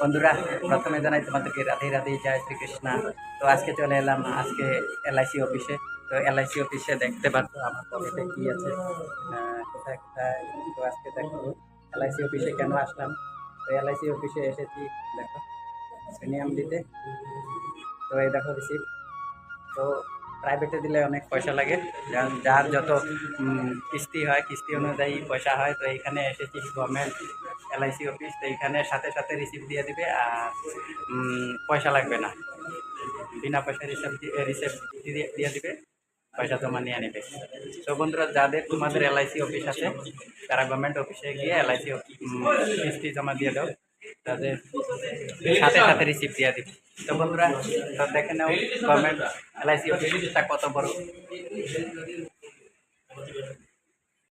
বন্ধুরা, প্রথমে জানাই তোমাদেরকে রাধে রাধে, জয় শ্রীকৃষ্ণ। তো আজকে চলে এলাম, আজকে এলআইসি অফিসে। তো এলআইসি অফিসে দেখতে পাচ্ছ আমার পকেটে কি আছে। কোথায় তো আজকে দেখো, এলআইসি অফিসে কেন আসলাম? তো এলআইসি অফিসে এসেছি, দেখো, প্রিমিয়াম দিতে। তো এই দেখো রিসিপ্ট তো প্রাইভেটে দিলে অনেক পয়সা লাগে। যার যার যত কিস্তি হয়, কিস্তি অনুযায়ী পয়সা হয়, তো এইখানে এসেছি গভর্নমেন্ট এলআইসি অফিস, তো এইখানে সাথে সাথে রিসিপ্ট দিয়ে দিবে আর পয়সা লাগবে না। বিনা পয়সা রিসিপ্ট রিসিপ্ট দিয়ে দিবে, পয়সা জমা নিয়ে নেবে। তো বন্ধুরা, যাদের তোমাদের এলআইসি অফিস আছে, তারা গভর্নমেন্ট অফিসে গিয়ে এলআইসি কিস্তি জমা দিয়ে দাও। তাদের সাথে সাথে রিসিপ্ট দিয়ে দিবে। তো বন্ধুরা দেখে নাও গভর্নমেন্ট এলআইসি অফিসটা কত বড়।